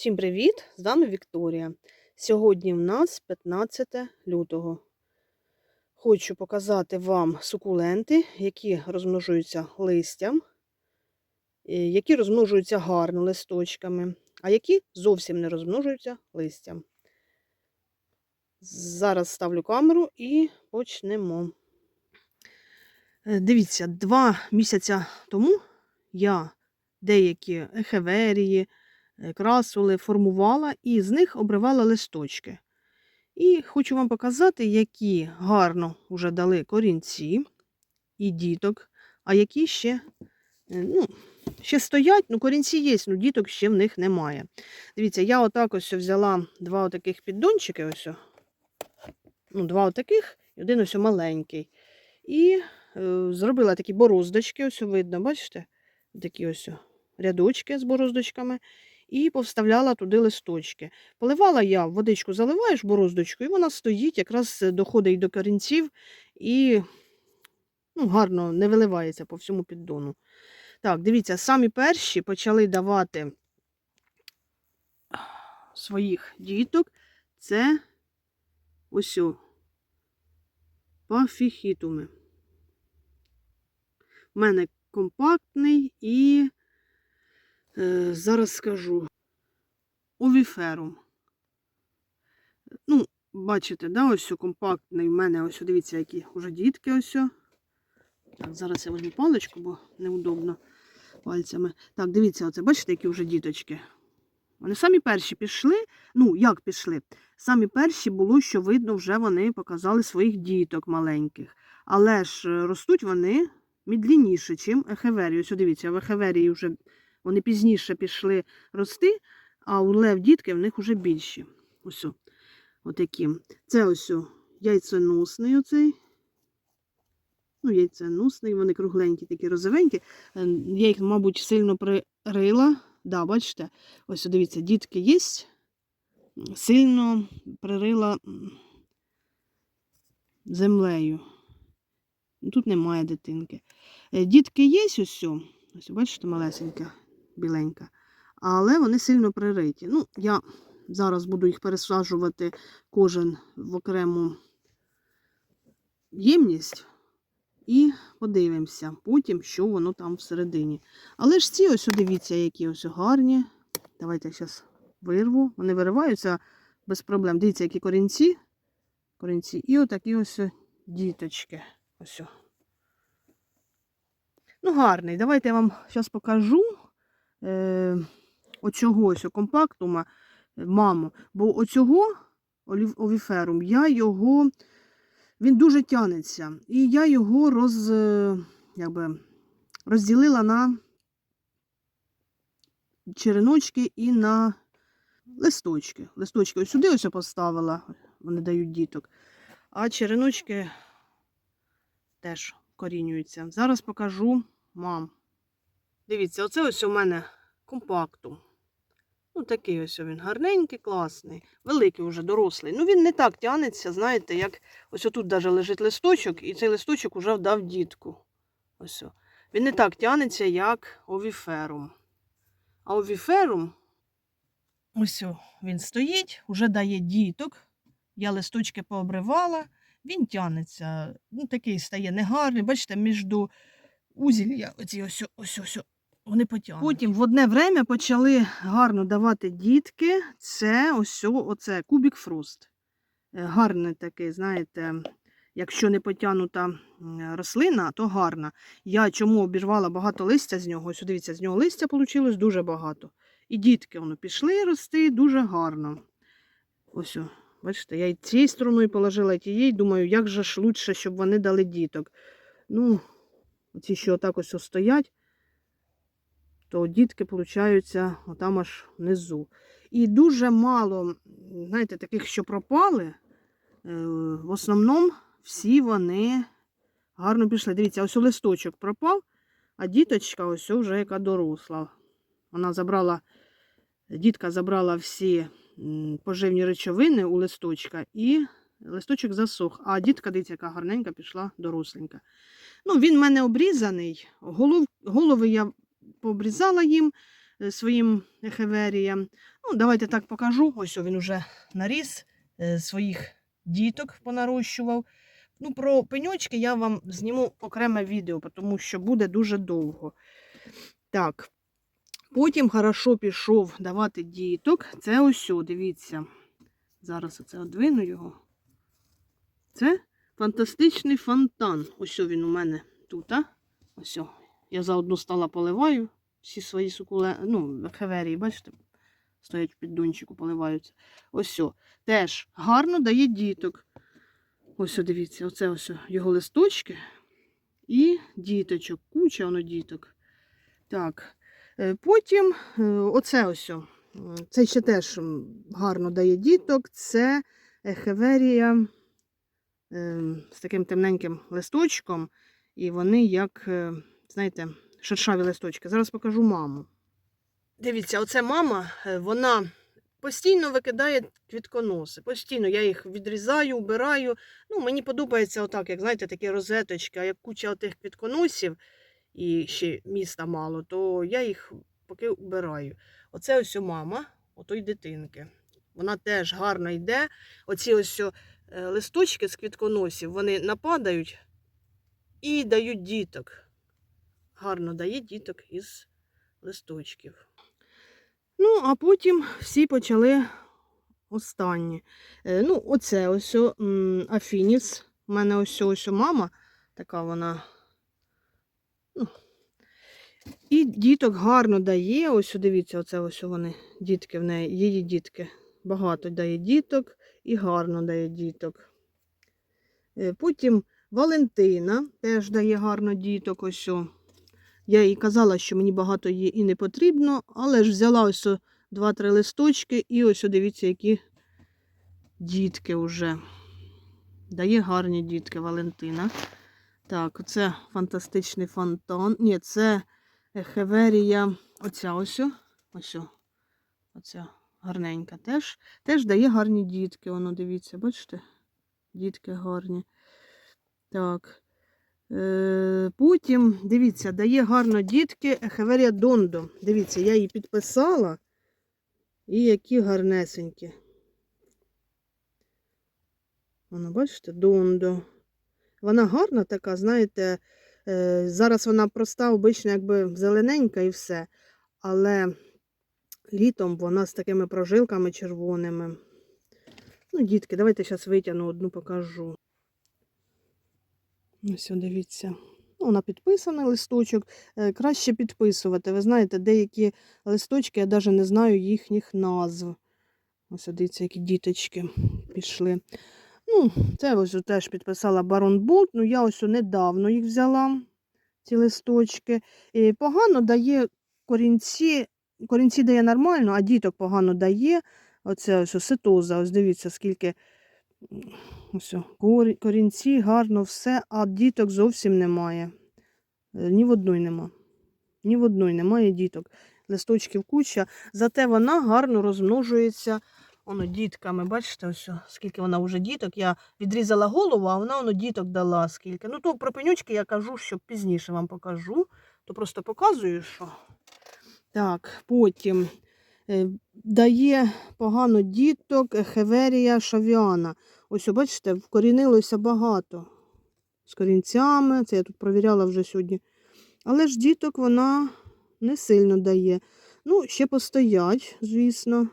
Всім привіт! З вами Вікторія. Сьогодні в нас 15 лютого. Хочу показати вам сукуленти, які розмножуються листям, е, які розмножуються гарно листочками, а які зовсім не розмножуються листям. Зараз ставлю камеру і почнемо. Е, Дивіться, два місяці тому я деякі ехеверії, красули формувала і з них обривала листочки. І хочу вам показати, які гарно вже дали корінці і діток, а які ще, е, ну, ще стоять, ну корінці є, ну діток ще в них немає. Дивіться, я отак ось взяла два отаких піддончики, ось, ну, два отаких, і один ось маленький. І е, зробила такі бороздочки, ось видно, бачите? Такі ось рядочки з бороздочками і повставляла туди листочки. Поливала я, водичку заливаєш бороздочку, і вона стоїть, якраз е, доходить до корінців і ну, гарно не виливається по всьому піддону. Так, дивіться, самі перші почали давати своїх діток. Це ось пафіхітуми. У мене компактний і Е, зараз скажу. Овіферум. Ну, бачите, да, ось компактний в мене, ось дивіться, які вже дітки ось. Так, зараз я візьму паличку, бо неудобно пальцями. Так, дивіться, оце, бачите, які вже діточки. Вони самі перші пішли. Ну, як пішли? Самі перші було, що видно, вже вони показали своїх діток маленьких. Але ж е, ростуть вони мідлініше, ніж ехеверії. Ось дивіться, в ехеверії вже вони пізніше пішли рости, а у лев дітки в них вже більші. Ось. Отакі. Це ось яйценосний оцей. Ну, яйценосний, вони кругленькі, такі розовенькі. Е, Я їх, мабуть, сильно пририла. Да, бачите? Ось, дивіться, дітки є. Сильно пририла землею. Тут немає дитинки. Е, Дітки є ось. Ось, бачите, малесенька, біленька. Але вони сильно пририті. Ну, я зараз буду їх пересаджувати кожен в окрему ємність. І подивимося потім, що воно там всередині. Але ж ці ось, дивіться, які ось гарні. Давайте я зараз вирву. Вони вириваються без проблем. Дивіться, які корінці. корінці. І отакі ось діточки. Ось. Ну, гарний. Давайте я вам зараз покажу е, оцього ось компактума е, маму. Бо оцього овіферум, я його, він дуже тянеться. І я його роз, е, якби, розділила на череночки і на листочки. Листочки ось сюди ось поставила, вони дають діток. А череночки теж корінюються. Зараз покажу мам. Дивіться, оце ось у мене компактум. Ну, такий ось він гарненький, класний, великий вже дорослий. Ну, він не так тянеться, знаєте, як ось отут даже лежить листочок, і цей листочок уже вдав дітку. Ось. Він не так тянеться, як овіферум. А овіферум, ось він стоїть, вже дає діток. Я листочки пообривала, він тянеться. Ну, такий стає негарний. Бачите, між узілля, оці ось, ось, ось, вони потягнуть. Потім в одне время почали гарно давати дітки. Це ось оце кубік фрост. Е, Гарний такий, знаєте, якщо не потягнута рослина, то гарна. Я чому обірвала багато листя з нього? Ось дивіться, з нього листя вийшло дуже багато. І дітки воно пішли рости дуже гарно. Ось, бачите, я і цією стороною положила, і тією, думаю, як же ж лучше, щоб вони дали діток. Ну, оці, що отак ось стоять, то дітки получаються отам аж внизу. І дуже мало, знаєте, таких, що пропали, е, в основному всі вони гарно пішли. Дивіться, ось листочок пропав, а діточка ось вже яка доросла. Вона забрала, дітка забрала всі поживні речовини у листочка і листочок засох. А дітка, дивіться, яка гарненька пішла доросленька. Ну, він в мене обрізаний. Голов, голови я пообрізала їм е, своїм ехеверіям. Ну, давайте так покажу. Ось він уже наріс е, своїх діток понарощував. Ну, про пеньочки я вам зніму окреме відео, тому що буде дуже довго. Так. Потім хорошо пішов давати діток. Це ось, дивіться. Зараз оце одвину його. Це фантастичний фонтан. Ось він у мене тут. А? Ось. Я заодно стала поливаю всі свої сукуле... ну, хеверії, бачите, стоять в піддончику, поливаються. Ось. Теж гарно дає діток. Ось, о, дивіться, оце ось його листочки і діточок. Куча воно діток. Так. Е, Потім е, оце ось. Це ще теж гарно дає діток. Це е, з таким темненьким листочком. І вони як, знаєте, шершаві листочки. Зараз покажу маму. Дивіться, оце мама, е, вона постійно викидає квітконоси. Постійно я їх відрізаю, убираю. Ну, мені подобається отак, як знаєте, такі розеточки, а як куча отих квітконосів і ще міста мало, то я їх поки убираю. Оце ось мама, отої дитинки. Вона теж гарно йде. Оці ось е, листочки з квітконосів, вони нападають і дають діток. Гарно дає діток із листочків. Ну, а потім всі почали останні. Е, ну, оце ось Афініс. У мене ось ось мама, така вона. Ну, і діток гарно дає. Ось дивіться, оце ось вони, дітки в неї, її дітки. Багато дає діток і гарно дає діток. Е, Потім Валентина теж дає гарно діток. Ось. Я їй казала, що мені багато її і не потрібно, але ж взяла ось два-три листочки, і ось дивіться, які дітки вже. Дає гарні дітки Валентина. Так, це фантастичний фонтан. Ні, це Хеверія. Оця ось. Ось. Оця гарненька теж. Теж дає гарні дітки. Воно, дивіться, бачите? Дітки гарні. Так. Е, потім, дивіться, дає гарно дітки Ехеверія Дондо. Дивіться, я її підписала. І які гарнесенькі. Воно, бачите, Дондо. Вона гарна така, знаєте, е, зараз вона проста, обично, якби зелененька і все. Але літом вона з такими прожилками червоними. Ну, дітки, давайте зараз витягну одну покажу. Ось, дивіться. Ну, Вона підписана листочок. Е, Краще підписувати. Ви знаєте, деякі листочки, я навіть не знаю їхніх назв. Ось дивіться, які діточки пішли. Ну, це ось теж підписала Барон Болт. Ну, я ось недавно їх взяла, ці листочки. І погано дає корінці. Корінці дає нормально, а діток погано дає. Оце ось ситоза. Ось дивіться, скільки ось корінці, гарно все, а діток зовсім немає. Е, Ні в одної нема. Ні в одної немає діток. Листочків куча. Зате вона гарно розмножується воно, дітками. Бачите, ось скільки вона вже діток. Я відрізала голову, а вона воно діток дала скільки. Ну, то про пенючки я кажу, що пізніше вам покажу. То просто показую, що. Так, потім е, дає погано діток Хеверія Шавіана. Ось, бачите, вкорінилося багато з корінцями. Це я тут провіряла вже сьогодні. Але ж діток вона не сильно дає. Ну, ще постоять, звісно.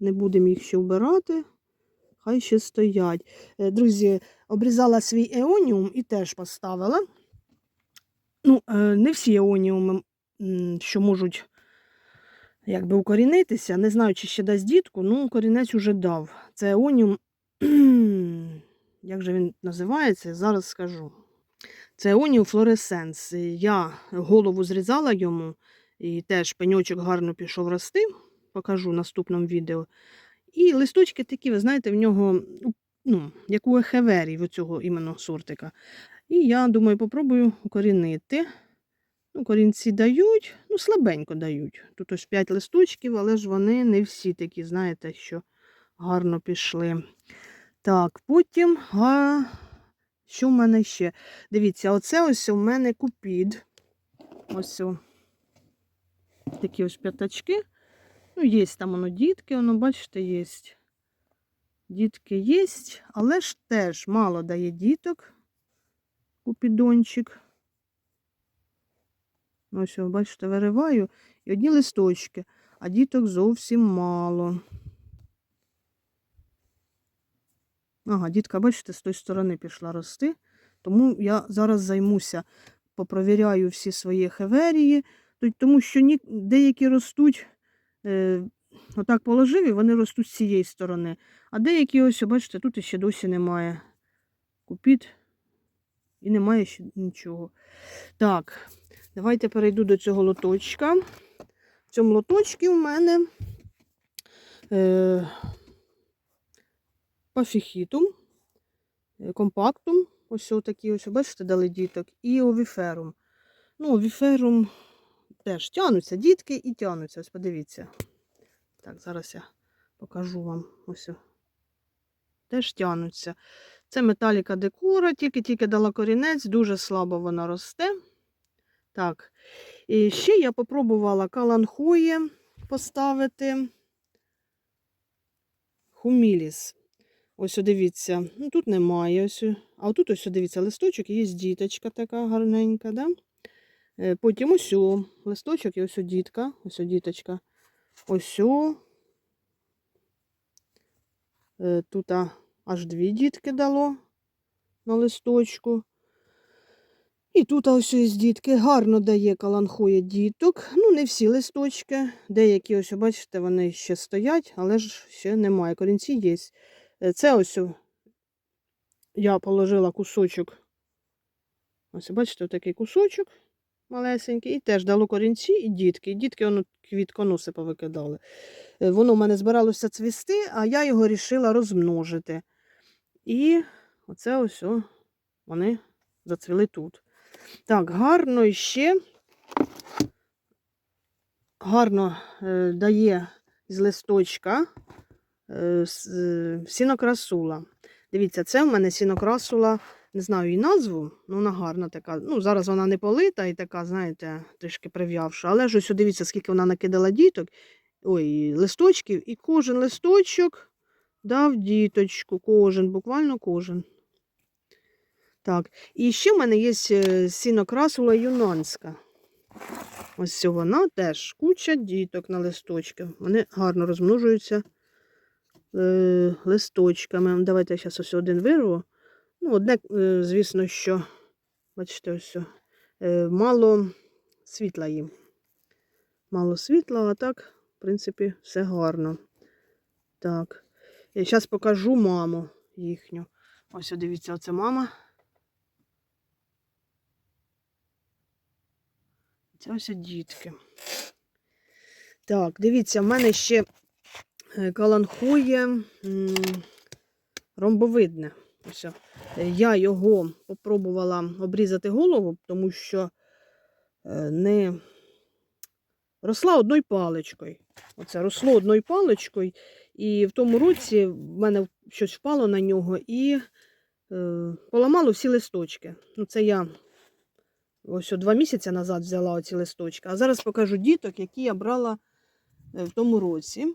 Не будемо їх ще вбирати. Хай ще стоять. Е, Друзі, обрізала свій еоніум і теж поставила. Ну, е, не всі еоніуми, що можуть якби укорінитися. Не знаю, чи ще дасть дітку, ну корінець уже дав. Це еоніум, як же він називається, зараз скажу. Це еоніум флоресенс. Я голову зрізала йому, і теж пеньочок гарно пішов рости. Покажу в наступному відео. І листочки такі, ви знаєте, в нього, ну, як у ехеверії, в іменно сортика. І я думаю, попробую укорінити. Ну, корінці дають, ну, слабенько дають. Тут ось 5 листочків, але ж вони не всі такі, знаєте, що гарно пішли. Так, потім, а, що в мене ще? Дивіться, оце ось у мене купід. Ось о. такі ось п'ятачки. Ну, є там воно дітки, воно, бачите, є. Дітки є, але ж теж мало дає діток. Купідончик. Ось, бачите, вириваю і одні листочки, а діток зовсім мало. Ага, дітка, бачите, з тої сторони пішла рости. Тому я зараз займуся, попровіряю всі свої хеверії, тому що деякі ростуть, е, отак положив, і вони ростуть з цієї сторони. А деякі, ось, бачите, тут ще досі немає. Купіт і немає ще нічого. Так, давайте перейду до цього лоточка. В цьому лоточці у мене е, пафіхітум, е, компактум, ось такі, ось, бачите, дали діток, і овіферум. Ну, овіферум теж тянуться дітки і тянуться. Ось подивіться. Так, зараз я покажу вам. Ось. Теж тянуться. Це металіка декора, тільки-тільки дала корінець, дуже слабо вона росте. Так. І ще я попробувала каланхоє поставити. Хуміліс. Ось дивіться. Ну, тут немає. Ось. А отут ось дивіться, листочок, є діточка така гарненька. Да? Е, Потім ось о, листочок і ось дітка. Ось діточка. Ось о. Е, Тут аж дві дітки дало на листочку. І тут ось ось дітки гарно дає каланхоє діток. Ну, не всі листочки. Деякі, ось, бачите, вони ще стоять, але ж ще немає. Корінці є. Е, Це ось я положила кусочок. Ось, бачите, такий кусочок малесенький. І теж дало корінці і дітки. І дітки воно квітконоси повикидали. Е, Воно в мене збиралося цвісти, а я його рішила розмножити. І оце ось вони зацвіли тут. Так, гарно ще гарно е, дає з листочка сінокрасула. Дивіться, це в мене сінокрасула, не знаю її назву, ну вона гарна така. Ну, зараз вона не полита і така, знаєте, трішки прив'явша. Але ж ось дивіться, скільки вона накидала діток, ой, листочків, і кожен листочок дав діточку, кожен, буквально кожен. Так, і ще в мене є е, сінокрасула юнанська. Ось вона теж куча діток на листочки. Вони гарно розмножуються е, листочками. Давайте я зараз ось один вирву. Ну, одне, е, звісно, що, бачите, ось, е, мало світла їм. Мало світла, а так, в принципі, все гарно. Так. Я зараз покажу маму їхню. Ось, дивіться, оце мама. Це ось дітки. Так, дивіться, в мене ще каланхує ромбовидне. Ось. Е, Я його попробувала обрізати голову, тому що е, не росла одною паличкою. Оце росло одною паличкою, і в тому році в мене щось впало на нього і е, поламало всі листочки. Ну, це я ось о, два місяці назад взяла оці листочки. А зараз покажу діток, які я брала е, в тому році.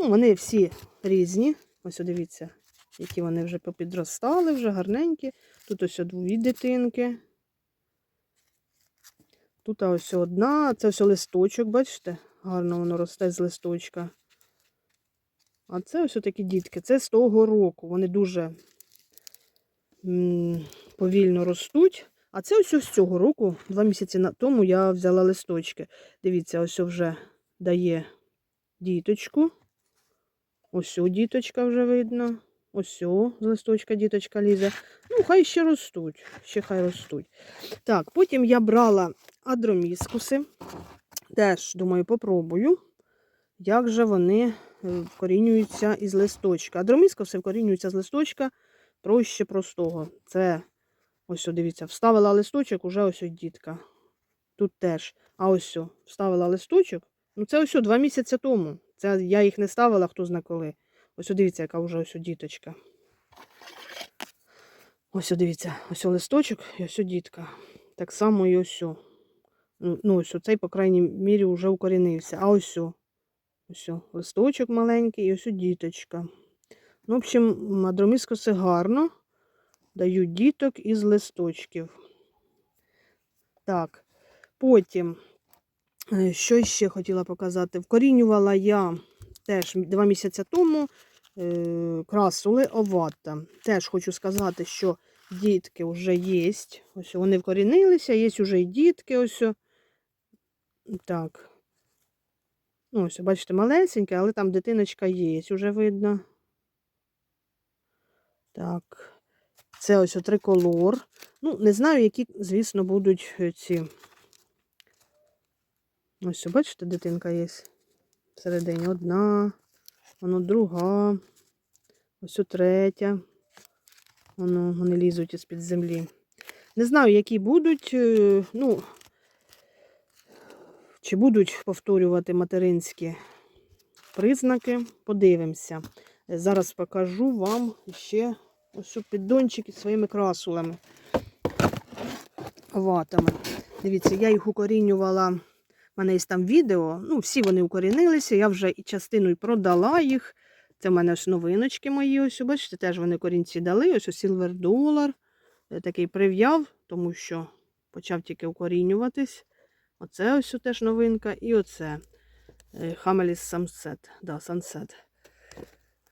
Ну, вони всі різні. Ось дивіться, які вони вже попідростали, вже гарненькі. Тут ось дві дитинки. Тут ось одна, це ось листочок, бачите? Гарно воно росте з листочка. А це ось такі дітки. Це з того року. Вони дуже повільно ростуть. А це ось з цього року, два місяці тому я взяла листочки. Дивіться, ось вже дає діточку. Ось діточка вже видно. Ось з листочка діточка лізе. Ну, хай ще ростуть. Ще хай ростуть. Так, потім я брала адроміскуси. Теж, думаю, попробую, як же вони е, вкорінюються із листочка. Адроміскуси вкорінюються з листочка проще простого. Це, ось, дивіться, вставила листочок, уже ось дітка. Тут теж. А ось вставила листочок. Ну, це ось два місяці тому. Це я їх не ставила, хто зна коли. Ось дивіться, яка вже ось діточка. Ось дивіться, ось листочок і ось о, дітка. Так само і ось. Ну, ну, ось цей, по крайній мірі, вже укорінився. А ось. Ось листочок маленький, і ось о діточка. Ну, в общем, мадроміскоси гарно дають діток із листочків. Так, потім, що ще хотіла показати? Вкорінювала я теж два місяці тому е, красули овата. Теж хочу сказати, що дітки вже є. Ось вони вкорінилися, є вже і дітки. Ось. Так. Ну, ось, бачите, малесеньке, але там дитиночка є, вже видно. Так. Це ось триколор. Ну, не знаю, які, звісно, будуть е, ці. Ось, о, бачите, дитинка є всередині. Одна, воно друга, ось третя. Воно, вони лізуть із-під землі. Не знаю, які будуть, е, ну, чи будуть повторювати материнські признаки. Подивимося. Зараз покажу вам ще ось піддончики своїми красулами. Ватами. Дивіться, я їх укорінювала. Мене є там відео. Ну, всі вони укорінилися. Я вже і частину й продала їх. Це в мене ось новиночки мої. Ось, бачите, теж вони корінці дали. Ось Silver Dollar. Е, Такий прив'яв, тому що почав тільки укорінюватись. Оце ось теж новинка. І оце Хамеліс. Да, Sunset.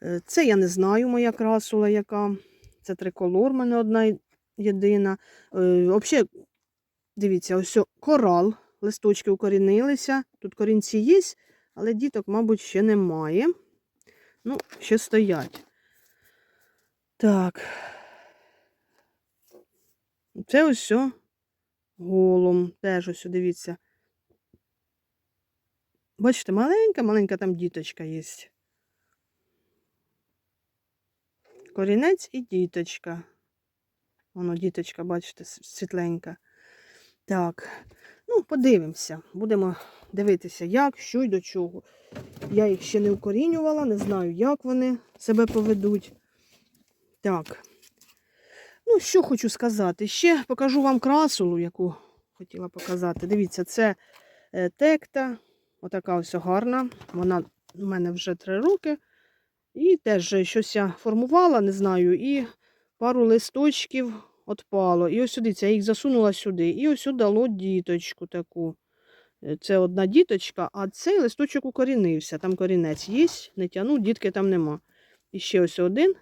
Е, Це я не знаю, моя красула яка. Це триколор, в мене одна єдина. Взагалі, дивіться, ось корал. Листочки укорінилися. Тут корінці є, але діток, мабуть, ще немає. Ну, ще стоять. Так. Це ось о, голом. Теж ось, дивіться. Бачите, маленька, маленька там діточка є. Корінець і діточка. Воно діточка, бачите, світленька. Так, ну, подивимося. Будемо дивитися, як, що й до чого. Я їх ще не укорінювала, не знаю, як вони себе поведуть. Так. Ну, що хочу сказати. Ще покажу вам красулу, яку хотіла показати. Дивіться, це е, текта. Отака ось гарна. Вона у мене вже три роки. І теж щось я формувала, не знаю, і пару листочків отпало. І ось сюди, я їх засунула сюди. І ось дало діточку таку. Е, Це одна діточка, а цей листочок укорінився. Там корінець є, не тягну, дітки там нема. І ще ось один.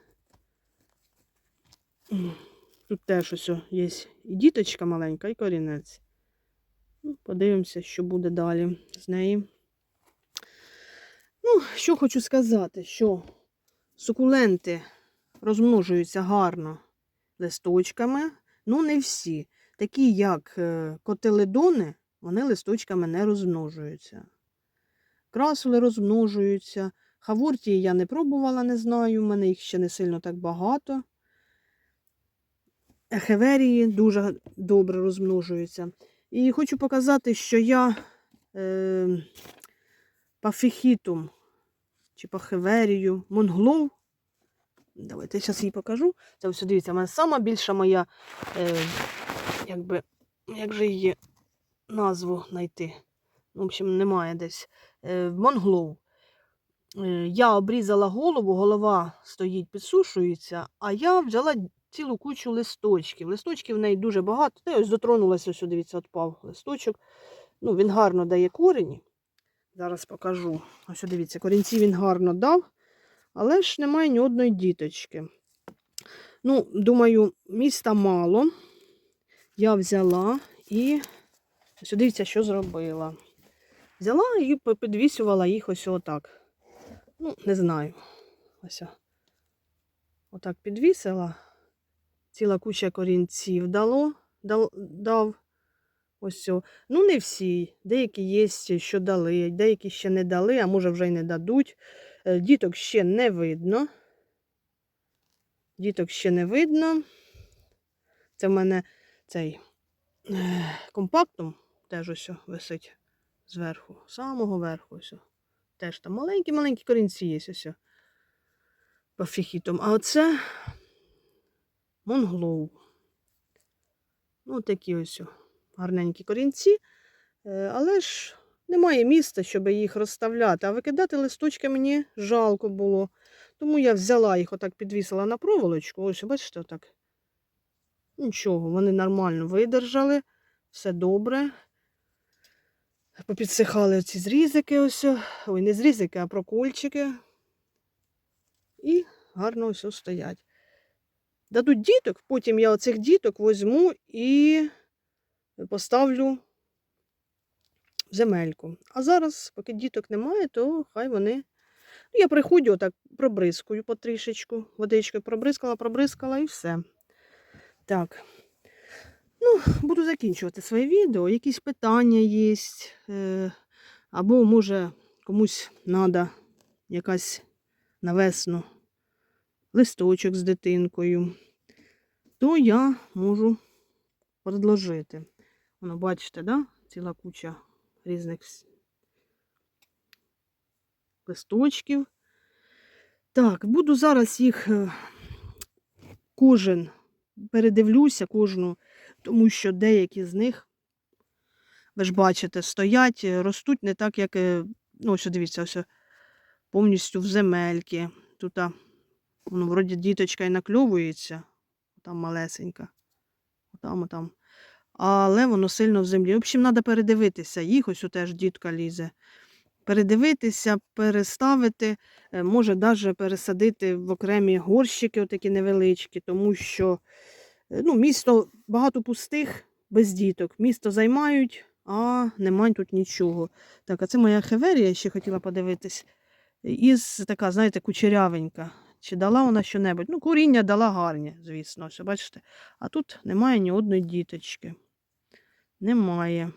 Тут теж ось є і діточка маленька, і корінець. Ну, подивимося, що буде далі з неї. Ну, що хочу сказати, що сукуленти розмножуються гарно листочками. Ну, не всі. Такі, як е, котеледони, вони листочками не розмножуються. Красули розмножуються. Хавортії я не пробувала, не знаю. У мене їх ще не сильно так багато. Ехеверії дуже добре розмножуються. І хочу показати, що я е, пафіхітум чи пахеверію монглов. Давайте я зараз її покажу. Це ось дивіться, у мене сама більша моя, е, якби, як же її назву знайти. В общем, немає десь. Е, монглов. Е, я обрізала голову, голова стоїть, підсушується, а я взяла цілу кучу листочків. Листочків в неї дуже багато. Та я ось дотронулася, ось, дивіться, відпав листочок. Ну, він гарно дає корені. Зараз покажу. Ось дивіться, корінці він гарно дав, але ж немає ні одної діточки. Ну, думаю, міста мало. Я взяла і ось дивіться, що зробила. Взяла і підвісювала їх ось отак. Ну, не знаю. Ось. Отак підвісила. Ціла куча корінців дало, дал, дав. Ось. Ну, не всі. Деякі є, що дали, деякі ще не дали, а може вже й не дадуть. Е, Діток ще не видно. Діток ще не видно. Це в мене цей е, компактум теж ось висить зверху, самого верху. Ось. Теж там маленькі-маленькі корінці є ось. Пафіхітом. А оце монглоу. Ну, такі ось гарненькі корінці. Е, Але ж немає місця, щоб їх розставляти, а викидати листочки мені жалко було. Тому я взяла їх, отак підвісила на проволочку. Ось, бачите, отак. Нічого, вони нормально видержали, все добре. Попідсихали ці зрізики, ось. Ой, не зрізики, а прокольчики. І гарно ось стоять. Дадуть діток, потім я оцих діток візьму і поставлю земельку. А зараз, поки діток немає, то хай вони. Ну, я приходжу, отак пробризкую потрішечку, водичкою пробризкала, пробризкала і все. Так. Ну, буду закінчувати своє відео. Якісь питання є. Е, або, може, комусь треба якась на весну листочок з дитинкою, то я можу предложити. Воно, бачите, да? ціла куча різних листочків. Так, буду зараз їх е, кожен передивлюся, кожну, тому що деякі з них, ви ж бачите, стоять, е, ростуть не так, як. е, Ну, ось дивіться, ось повністю в земельки. Тут воно вроді діточка і накльовується, там малесенька. Там, там. Але воно сильно в землі. В общем, треба передивитися. Їх ось теж дітка лізе. Передивитися, переставити, е, може навіть пересадити в окремі горщики, отакі невеличкі, тому що е, ну, місто багато пустих без діток. Місто займають, а немає тут нічого. Так, а це моя хеверія, ще хотіла подивитись. Із така, знаєте, кучерявенька. Чи дала вона що-небудь? Ну, коріння дала гарні, звісно, ось, бачите. А тут немає ні одної діточки. Немає.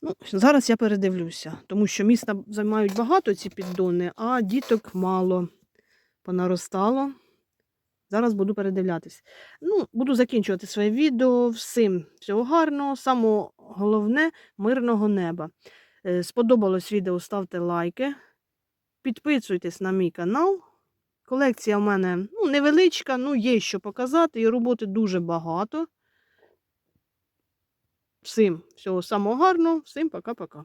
Ну, зараз я передивлюся, тому що міста займають багато ці піддони, а діток мало понаростало. Зараз буду передивлятись. Ну, буду закінчувати своє відео. Всім всього гарного, самого головне мирного неба. Е, Сподобалось відео, ставте лайки. Підписуйтесь на мій канал. Колекція в мене ну, невеличка, ну є що показати, і роботи дуже багато. Всім всього самого гарного, всім пока-пока.